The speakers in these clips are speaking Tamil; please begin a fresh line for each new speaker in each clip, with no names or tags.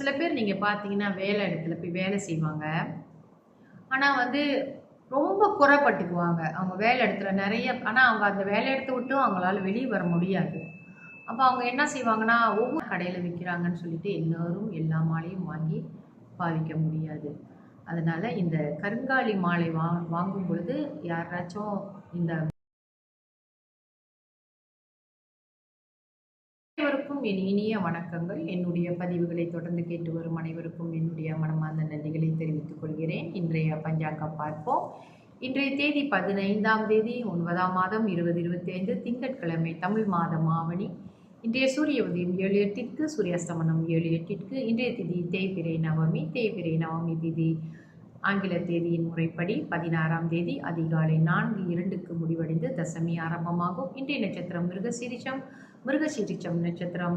சில பேர் நீங்கள் பார்த்தீங்கன்னா வேலை இடத்துல போய் வேலை செய்வாங்க. ஆனால் வந்து ரொம்ப குறைப்பட்டுக்குவாங்க. அவங்க வேலை இடத்துல நிறைய ஆனால் அவங்க அந்த வேலை இடத்த விட்டும் அவங்களால வெளியே வர முடியாது. அப்போ அவங்க என்ன செய்வாங்கன்னா ஒவ்வொரு கடையில் விற்கிறாங்கன்னு சொல்லிட்டு எல்லோரும் எல்லா மாலையும் வாங்கி பாவிக்க முடியாது. அதனால் இந்த கருங்காலி மாலை வா வாங்கும் பொழுது யாராச்சும் இந்த அனைவருக்கும் என் இனிய வணக்கங்கள். என்னுடைய பதிவுகளை தொடர்ந்து கேட்டு வரும் அனைவருக்கும் என்னுடைய மனமார்ந்த நன்றிகளை தெரிவித்துக் கொள்கிறேன். இன்றைய பஞ்சாங்கம் பார்ப்போம். இன்றைய தேதி பதினைந்தாம் தேதி ஒன்பதாம் மாதம் இருபது இருபத்தி ஐந்து திங்கட்கிழமை தமிழ் மாதம் ஆவணி இன்றைய சூரிய உதயம் ஏழு எட்டிற்கு சூரியாஸ்தமனம் ஏழு எட்டிற்கு இன்றைய திதி தேய்பிரை நவமி. தேய்பிரை நவமி திதி ஆங்கில தேதியின் முறைப்படி பதினாறாம் தேதி அதிகாலை நான்கு இரண்டுக்கு முடிவடைந்து தசமி ஆரம்பமாகும். இன்றைய நட்சத்திரம் மிருகசீரிஷம். மிருகசீரிச்சம் நட்சத்திரம்.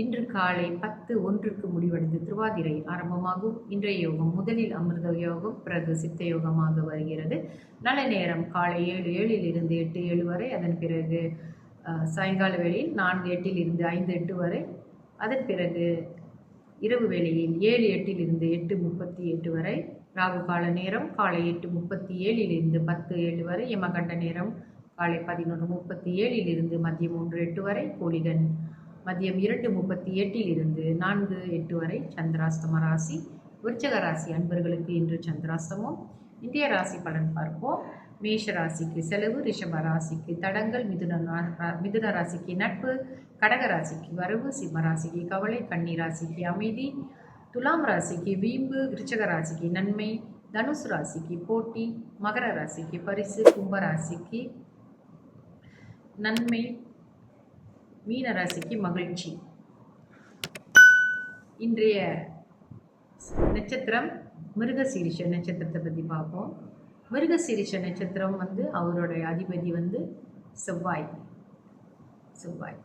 இன்று காலை பத்து ஒன்றுக்கு முடிவடைந்து திருவாதிரை ஆரம்பமாகும். இன்றைய யோகம் முதலில் அமிர்த யோகம் பிறகு சித்த யோகமாக வருகிறது. நல்ல நேரம் காலை ஏழு ஏழில் இருந்து எட்டு ஏழு வரை. அதன் பிறகு சாயங்கால வேளையில் நான்கு எட்டில் இருந்து ஐந்து எட்டு வரை. அதன் பிறகு இரவு வேளையில் ஏழு எட்டில் இருந்து எட்டு முப்பத்தி எட்டு வரை. ராகு கால நேரம் காலை எட்டு முப்பத்தி ஏழிலிருந்து பத்து ஏழு வரை. யமகண்ட நேரம் காலை பதினொன்று முப்பத்தி ஏழில் இருந்து மதியம் ஒன்று எட்டு வரை கோழிகன் மதியம் இரண்டு முப்பத்தி எட்டிலிருந்து நான்கு எட்டு வரை சந்திராஸ்தம ராசி. விருச்சக ராசி அன்பர்களுக்கு இன்று சந்திராஸ்தமம் இந்திய ராசி பலன் பார்ப்போம். மேஷ ராசிக்கு செலவு ரிஷப ராசிக்கு தடங்கள் மிதுன மிதுன ராசிக்கு நட்பு கடக ராசிக்கு வரவு சிம்ம ராசிக்கு கவலை கன்னி ராசிக்கு அமைதி துலாம் ராசிக்கு வீம்பு விருச்சக ராசிக்கு நன்மை தனுசு ராசிக்கு போட்டி மகர ராசிக்கு பரிசு கும்ப ராசிக்கு நன்மை. மீனராசிக்கு மகிழ்ச்சி. இன்றைய நட்சத்திரம் மிருகசீரிஷ நட்சத்திரத்தை பற்றி பார்ப்போம். மிருகசீரிஷ நட்சத்திரம் வந்து அவருடைய அதிபதி வந்து செவ்வாய். செவ்வாய்.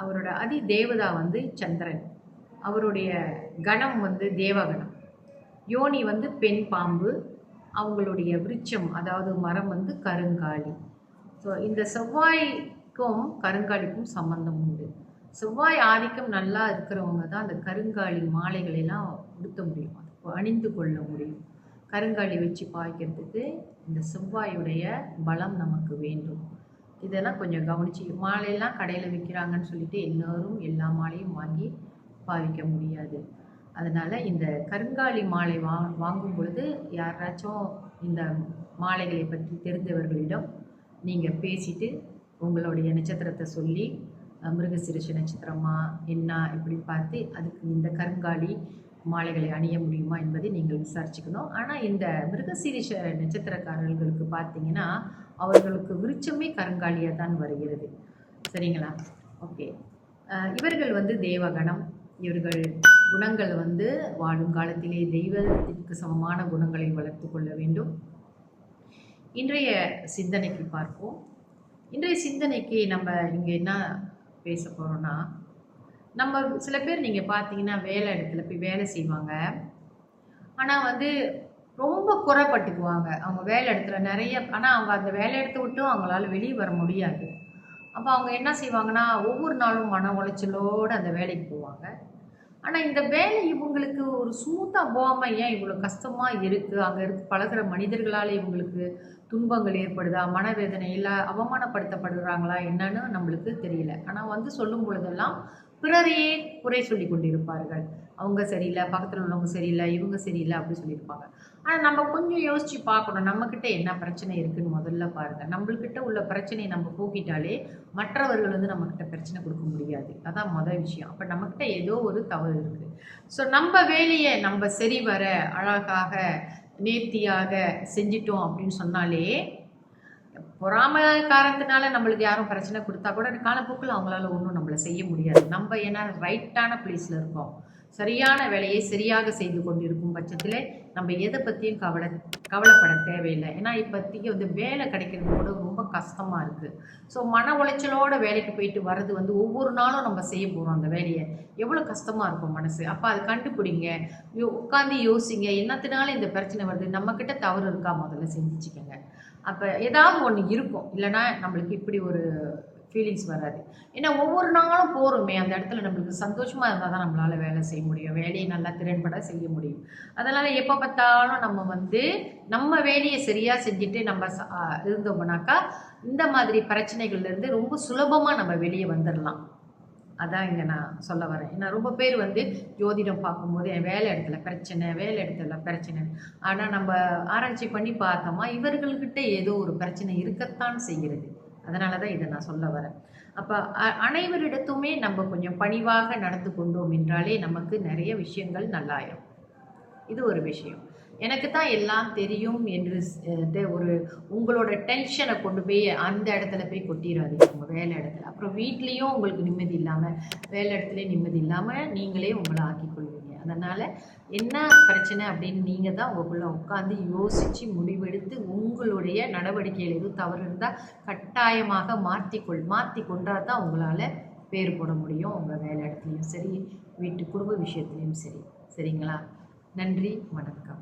அவரோட அதி தேவதா வந்து சந்திரன். அவருடைய கணம் வந்து தேவகணம். யோனி வந்து பெண் பாம்பு. அவங்களுடைய விருட்சம் அதாவது மரம் வந்து கருங்காலி. ஸோ இந்த செவ்வாய்க்கும் கருங்காலிக்கும் சம்பந்தம் உண்டு. செவ்வாய் ஆதிக்கம் நல்லா இருக்கிறவங்க தான் அந்த கருங்காலி மாலைகளை எல்லாம் உடுத்த முடியும். அது அணிந்து கொள்ள முடியும். கருங்காலி வச்சு பாய்க்கிறதுக்கு இந்த செவ்வாயுடைய பலம் நமக்கு வேண்டும். இதெல்லாம் கொஞ்சம் கவனிச்சு மாலையெல்லாம் கடையில் விற்கிறாங்கன்னு சொல்லிட்டு எல்லோரும் எல்லா மாலையும் வாங்கி பாவிக்க முடியாது. அதனால் இந்த கருங்காலி மாலை வா வாங்கும் பொழுது யாராச்சும் இந்த மாலைகளை பற்றி தெரிந்தவர்களிடம் நீங்கள் பேசிட்டு உங்களுடைய நட்சத்திரத்தை சொல்லி அஹ், நட்சத்திரமா என்ன இப்படி பார்த்து அதுக்கு இந்த கருங்காலி மாலைகளை அணிய முடியுமா என்பதை நீங்கள் விசாரிச்சுக்கணும். ஆனால் இந்த மிருகசீரிஷ நட்சத்திரக்காரர்களுக்கு பார்த்தீங்கன்னா அவர்களுக்கு விருச்சமே கருங்காலியாக தான் வருகிறது. சரிங்களா? ஓகே. இவர்கள் வந்து தேவகணம். இவர்கள் குணங்கள் வந்து வாழும் காலத்திலே தெய்வத்திற்கு சமமான குணங்களை வளர்த்து கொள்ள வேண்டும். இன்றைய சிந்தனைக்கு பார்ப்போம். இன்றைய சிந்தனைக்கு நம்ம இங்கே என்ன பேச போகிறோன்னா நம்ம சில பேர் நீங்கள் பார்த்தீங்கன்னா வேலை இடத்துல போய் வேலை செய்வாங்க. ஆனால் வந்து ரொம்ப குறைப்பட்டுக்குவாங்க. அவங்க வேலை இடத்துல நிறைய ஆனால் அவங்க அந்த வேலை இடத்த விட்டும் அவங்களால வெளியே வர முடியாது. அப்போ அவங்க என்ன செய்வாங்கன்னா ஒவ்வொரு நாளும் மன உளைச்சலோடு அந்த வேலைக்கு போவாங்க. ஆனால் இந்த வேலை இவங்களுக்கு ஒரு ஸ்மூத்தாக போகாமல் ஏன் இவ்வளோ கஷ்டமாக இருக்குது அங்கே இருந்து பழகுற மனிதர்களால் இவங்களுக்கு துன்பங்கள் ஏற்படுதா? மனவேதனை இல்லை அவமானப்படுத்தப்படுறாங்களா? என்னன்னு நம்மளுக்கு தெரியல. ஆனால் வந்து சொல்லும் பொழுதெல்லாம் பிறரையே குறை சொல்லி கொண்டிருப்பார்கள். அவங்க சரியில்லை பக்கத்தில் உள்ளவங்க சரியில்லை இவங்க சரியில்லை அப்படி சொல்லியிருப்பாங்க. ஆனால் நம்ம கொஞ்சம் யோசித்து பார்க்கணும் நம்மக்கிட்ட என்ன பிரச்சனை இருக்குன்னு முதல்ல பாருங்கள் நம்மள்கிட்ட உள்ள பிரச்சனையை நம்ம போக்கிட்டாலே மற்றவர்கள் வந்து நம்மக்கிட்ட பிரச்சனை கொடுக்க முடியாது. அதான் மொதல் விஷயம். அப்போ நம்மக்கிட்ட ஏதோ ஒரு தவறு இருக்குது ஸோ நம்ம வேலையை நம்ம சரி வர அழகாக நேர்த்தியாக செஞ்சிட்டோம் அப்படின்னு சொன்னாலே பொறாம நம்மளுக்கு யாரும் பிரச்சனை கொடுத்தா கூட காலப்போக்கில் அவங்களால ஒன்றும் நம்மளை செய்ய முடியாது. நம்ம ஏன்னா ரைட்டான பிளேஸில் இருக்கோம். சரியான வேலையை சரியாக செய்து கொண்டிருக்கும் பட்சத்தில் நம்ம எதை பற்றியும் கவலை கவலைப்பட தேவையில்லை. ஏன்னா இப்போதைக்கு வந்து வேலை கிடைக்கிறது கூட ரொம்ப கஷ்டமாக இருக்குது ஸோ மன உளைச்சலோட வேலைக்கு போயிட்டு வர்றது வந்து ஒவ்வொரு நாளும் நம்ம செய்ய போகிறோம் அந்த வேலையை. எவ்வளோ கஷ்டமாக இருக்கும் மனசு. அப்போ அதை கண்டுபிடிங்க. யோ- உட்காந்து யோசிங்க. என்னத்தினால இந்த பிரச்சனை வருது? நம்மக்கிட்ட தவறு இருக்கா? முதல்ல சிந்திச்சுக்கோங்க. அப்போ ஏதாவது ஒன்று இருக்கும். இல்லைன்னா நம்மளுக்கு இப்படி ஒரு ஃபீலிங்ஸ் வராது. ஏன்னா ஒவ்வொரு நாளும் போகிறோமே அந்த இடத்துல நம்மளுக்கு சந்தோஷமாக இருந்தால் தான் நம்மளால் வேலை செய்ய முடியும். வேலையை நல்லா திறன்பட செய்ய முடியும். அதனால் எப்போ பார்த்தாலும் நம்ம வந்து நம்ம வேலையை சரியாக செஞ்சுட்டு நம்ம இருந்தோம்னாக்கா இந்த மாதிரி பிரச்சனைகள்லேருந்து ரொம்ப சுலபமாக நம்ம வெளியே வந்துடலாம் அதான் இங்கே நான் சொல்ல வரேன். ஏன்னா ரொம்ப பேர் வந்து ஜோதிடம் பார்க்கும்போது என் வேலை இடத்துல பிரச்சனை வேலை இடத்துல பிரச்சனை. ஆனால் நம்ம ஆராய்ச்சி பண்ணி பார்த்தோமா இவர்கள்கிட்ட ஏதோ ஒரு பிரச்சனை இருக்கத்தான் செய்கிறது. அதனால தான் இதை நான் சொல்ல வரேன். அப்போ அனைவரிடத்துமே நம்ம கொஞ்சம் பணிவாக நடந்து கொண்டோம் என்றாலே நமக்கு நிறைய விஷயங்கள் நல்லாயிரும். இது ஒரு விஷயம். எனக்கு தான் எல்லாம் தெரியும் என்று ஒரு உங்களோட டென்ஷனை கொண்டு போய் அந்த இடத்துல போய் கொட்டிடாதீங்க உங்கள் வேலை இடத்துல. அப்புறம் வீட்லேயும் உங்களுக்கு நிம்மதி இல்லாமல் வேலை இடத்துலையும் நிம்மதி இல்லாமல் நீங்களே உங்களை ஆக்கிக்கொள்வீங்க அதனால் என்ன பிரச்சனை அப்படின்னு நீங்கள் தான் உங்களுக்குள்ள உட்காந்து யோசித்து முடிவெடுத்து உங்களுடைய நடவடிக்கையில் எதுவும் தவறு இருந்தால் கட்டாயமாக மாற்றிக்கொள் மாற்றி கொண்டால் தான் உங்களால் பேர் போட முடியும் உங்கள் வேலை இடத்துலையும் சரி வீட்டு குடும்ப விஷயத்துலையும் சரி. சரிங்களா? நன்றி வணக்கம்.